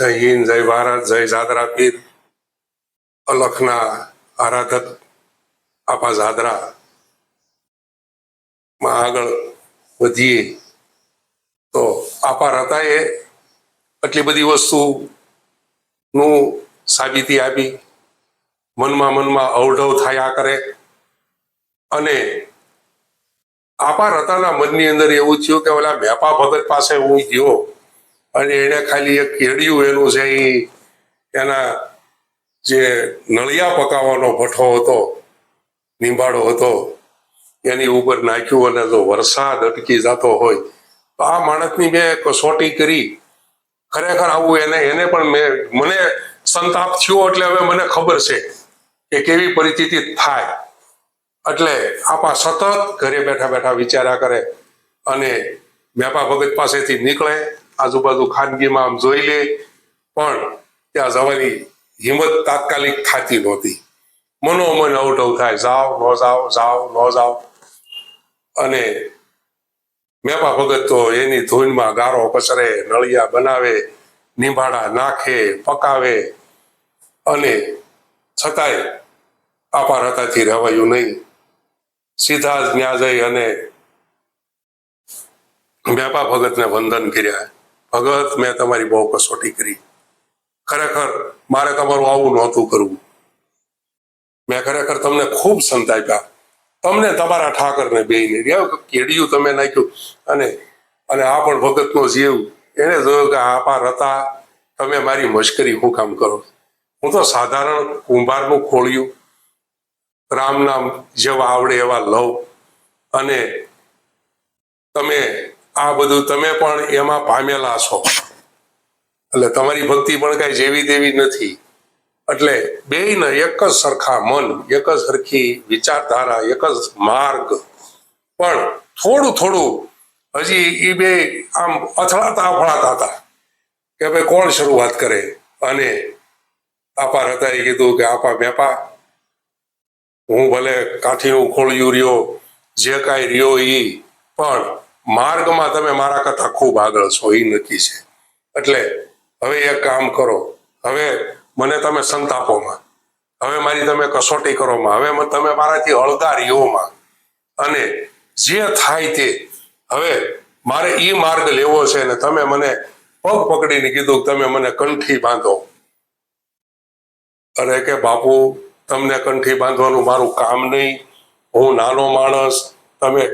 જય હિન્દ, જય ભારત, જય જાદરા પીર. અલખના આરાધક આપા જાદરા. માં આગળ વધીએ તો આપા હતા એ આટલી બધી વસ્તુ નું સાબિતી આપી. મનમાં મનમાં અવઢવ થયા કરે. અને આપા રતાના મનની અંદર એવું થયું કે ઓલા મેપા ભગત પાસે હું ગયો. અને એને ખાલી એક કેડિયું એનું છે એ એના જે નળિયા પકાવવાનો ભઠ્ઠો હતો નિંબાડો હતો, એની ઉપર નાખ્યું અને જો વરસાદ અટકી જતો હોય, તો આ માણસની મેં કસોટી કરી. ખરેખર આવું એને એને પણ મેં, મને સંતાપ થયો એટલે હવે મને ખબર છે કે કેવી પરિસ્થિતિ થાય. એટલે આપા સતત ઘરે બેઠા બેઠા વિચાર્યા કરે અને મેપા ભગત પાસેથી નીકળે આજુબાજુ ખાનગીમાં આમ જોઈ લે, પણ ત્યાં જવાની હિંમત તાત્કાલિક થતી નહોતી. મનોમન અવઢવ થાય. જાઓ, ન જાઓ જાઓ, ન જાઓ. અને મેપા ભગત તો એની ધૂનમાં ગારો કચરે નળિયા બનાવે નિંભાડા નાખે, પકાવે. અને છતાંય આપાર હતાથી રહેવાયું નહીં. સીધા જ ન્યા જઈ અને મેપા ભગતને વંદન કર્યા. ભગત, મેં તમારી બહુ કસોટી કરી. ખરેખર મારે તમારું આવું નહોતું કરવું. મેં ખરેખર તમને ખૂબ સંતાપ્યા તમને તમારા ઠાકરને બેયને કેડિયું તમે નાખ્યું. અને અને આ પણ ભગતનો જીવ. એને જોયું કે આ પા હતા. તમે મારી મશ્કરી શું કામ કરો? હું તો સાધારણ કુંભારનું ખોળ્યું. રામ નામ જેવા આવડે એવા લવ. અને તમે આ બધું તમે પણ એમાં પામેલા છો. એટલે તમારી ભક્તિ પણ કઈ જેવી તેવી નથી. એટલે બેયને એક જ સરખા મન, એક જ સરખી વિચારધારા, એક જ માર્ગ. પણ થોડું થોડું હજી એ બે આમ અથડાતા અફળાતા હતા કે ભાઈ કોણ શરૂઆત કરે? અને આપા હતા એ કીધું કે આપા મેપા, હું ભલે કાઠીનું ખોળ્યું રહ્યો, જે કાંઈ રહ્યો એ પણ માર્ગમાં તમે મારા કરતા ખૂબ આગળ છો એ નક્કી છે. એટલે હવે એક કામ કરો. હવે મને તમે સંતાપોમાં, હવે મારી તમે કસોટી કરોમાં હવે તમે મારાથી અળગા અને જે થાય તે, હવે મારે એ માર્ગ લેવો છે ને તમે મને પગ પકડીને કીધું તમે મને કંઠી બાંધો. અરે કે બાપુ, તમને કંઠી બાંધવાનું મારું કામ નહીં. હું નાનો માણસ, તમે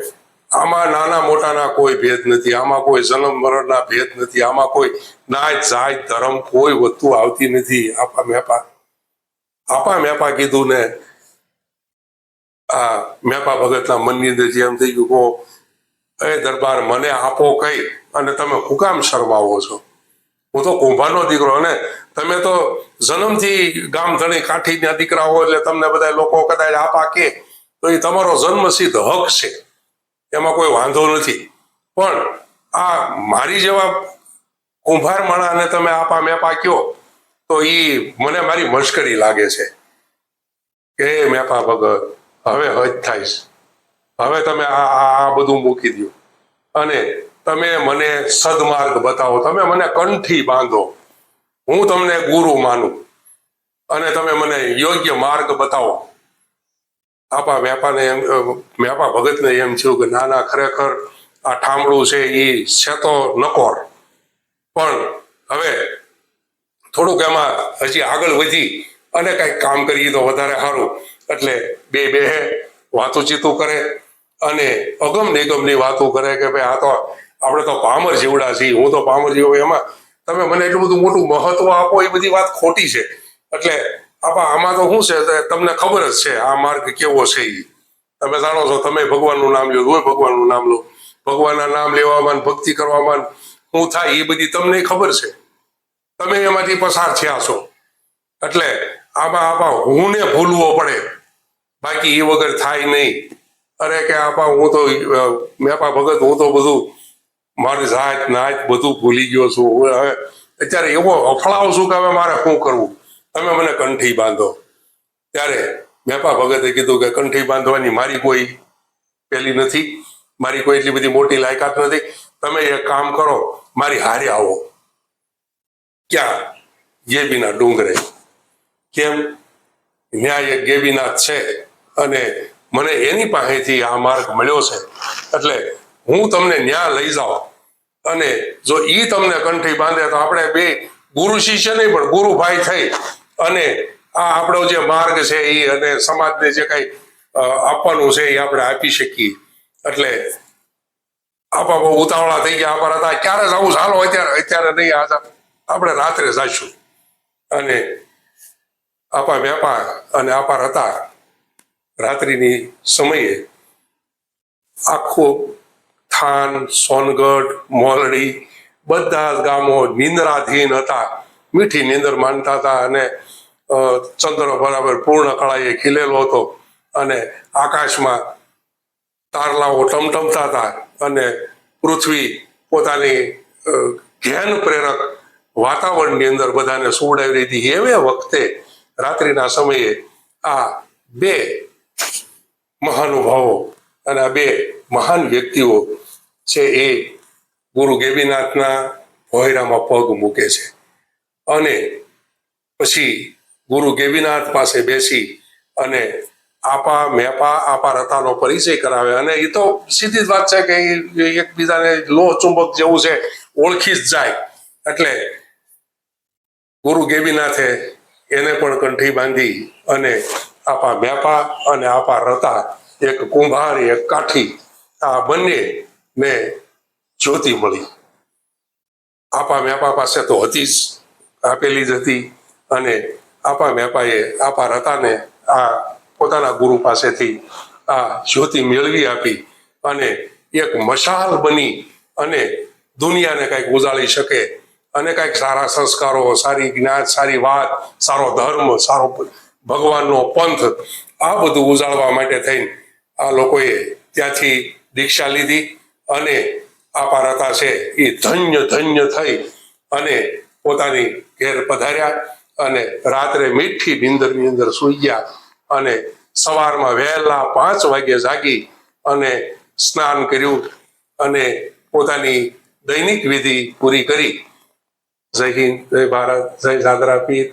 આમાં નાના મોટાના કોઈ ભેદ નથી, આમાં કોઈ જન્મ મરણના ભેદ નથી, આમાં કોઈ નાય જાત ધર્મ કોઈ વસ્તુ આવતી નથી. આપા મેપા આપા મેપા કીધું ને, આ મેપા ભગતના મનની અંદર જે એમ થઈ ગયું, કહો, એ દરબાર મને આપો કઈ અને તમે હુકામ શરમાવો છો. હું તો કુંભારનો દીકરો ને તમે તો જન્મથી ગામ ધણી કાઠીના દીકરા હો એટલે તમને બધા લોકો કદાચ આપા કે, તો એ તમારો જન્મસિદ્ધ હક છે. એમાં કોઈ વાંધો નથી. પણ આ મારી જેવા કુંભાર માણાને તમે આપા મેપા પાક્યો, તો એ મને મારી મશ્કરી લાગે છે. કે મેપા ભગત, હવે હજ થાય હવે તમે આ આ બધું મૂકી દો અને તમે મને સદમાર્ગ બતાવો, તમે મને કંઠી બાંધો. હું તમને ગુરુ માનું. અને તમે મને યોગ્ય માર્ગ બતાવો. આપા મેપાને એમ વ્યાપા ભગતને એમ થયું કે ના ના ખરેખર આ ઠામડું છે એ છે તો નકોર પણ હવે થોડુંક એમાં હજી આગળ વધી અને કંઈક કામ કરીએ તો વધારે સારું. એટલે બે બે વાતું ચીતું કરે અને અગમ નિગમની વાતો કરે કે ભાઈ આ તો આપણે તો પામર જેવડા છીએ, હું તો પામર જેવો એમાં તમે મને એટલું બધું મોટું મહત્વ આપો એ બધી વાત ખોટી છે. એટલે આપા આમાં તો શું છે? તમને ખબર જ છે, આ માર્ગ કેવો છે એ તમે જાણો છો, તમે ભગવાનનું નામ લો હોય ભગવાનનું નામ લો. ભગવાનના નામ લેવામાં ભક્તિ કરવામાં શું થાય એ બધી તમને ખબર છે. તમે એમાંથી પસાર થયા છો. એટલે આમાં આપા હું ને ભૂલવો પડે. બાકી એ વગર થાય નહીં. અરે કે આપા, હું તો મેપા ભગત, હું તો બધું મારી જાત નાત બધું ભૂલી ગયો છું. હવે અત્યારે એવો અફળાવ છું કે હવે મારે શું કરવું? તમે મને કંઠી બાંધો. ત્યારે મેપા ભગતે કીધું કે કંઠી બાંધવાની મારી કોઈ પેલી નથી. મારી કોઈ એટલી બધી મોટી લાયકાત નથી. તમે એક કામ કરો, મારી હારે આવો. ક્યાં? ગેબીના ડુંગરે. કેમ? ન્યાય એક છે. અને મને એની પાસેથી આ માર્ગ મળ્યો છે. એટલે હું તમને ન્યા લઈ જાઉં. અને જો ઈ તમને કંઠી બાંધે તો આપણે બે ગુરુ શિષ્ય નહીં પણ ગુરુ ભાઈ થઈ. અને આ આપણો જે માર્ગ છે એ અને સમાજને જે કઈ આપવાનું છે એ આપણે આપી શકીએ. એટલે આપા બહુ ઉતાવળા થઈ ગયા આપણા હતા ક્યારે જવું? ચાલો, અત્યારે અત્યારે નહીં, આ આપણે રાત્રે જઈશું અને આપા વેપા અને આપાર હતા રાત્રિની સમયે આખું થાન, સોનગઢ, મોલડી, બધા જ ગામો નિંદ્રાધીન હતા. મીઠી નીંદર માનતા હતા અને ચંદ્ર બરાબર પૂર્ણ કળાએ ખીલેલો હતો અને આકાશમાં તારલાઓ ટમટમતા હતા અને પૃથ્વી પોતાની ઘેન પ્રેરક વાતાવરણની અંદર બધાને સુવડાવી હતી એવે વખતે રાત્રિના સમયે આ બે મહાનુભાવો અને આ બે મહાન વ્યક્તિઓ છે એ ગુરુ ગેબીનાથના ભોયરામાં પગ મૂકે છે. અને પછી ગુરુ ગેવીનાથ પાસે બેસી અને આપા, મેપા, આપા રતાનો પરિચય કરાવે. અને એ તો સીધી જ વાત છે કે એકબીજાને લોહ ચુંબક જેવું છે, ઓળખી જ જાય. એટલે ગુરુ ગેવીનાથે એને પણ કંઠી બાંધી અને આપા મેપા અને આપા રતા એક કુંભાર, એક કાઠી, આ બંને ને જ્યોતિ મળી. આપા મેપા પાસે તો હતી જ. આપેલી જ હતી અને આપા મેપાએ આપા રતાને આ પોતાના ગુરુ પાસેથી આ જ્યોતિ મેળવી આપી અને એક મશાલ બની અને દુનિયાને કંઈક ઉજાળી શકે અને કંઈક સારા સંસ્કારો, સારી જ્ઞાન, સારી વાત, સારો ધર્મ, સારો ભગવાનનો પંથ આ બધું ઉજાળવા માટે થઈને આ લોકોએ ત્યાંથી દીક્ષા લીધી અને આ પારતા છે એ ધન્ય ધન્ય થઈ અને પોતાની ઘેર પધાર્યા અને રાત્રે મીઠી નીંદરની અંદર સૂઈ ગયા અને સવારમાં વહેલા પાંચ વાગે જાગી અને સ્નાન કર્યું અને પોતાની દૈનિક વિધિ પૂરી કરી. જય હિન્દ, જય ભારત, જય જાદરા પીર.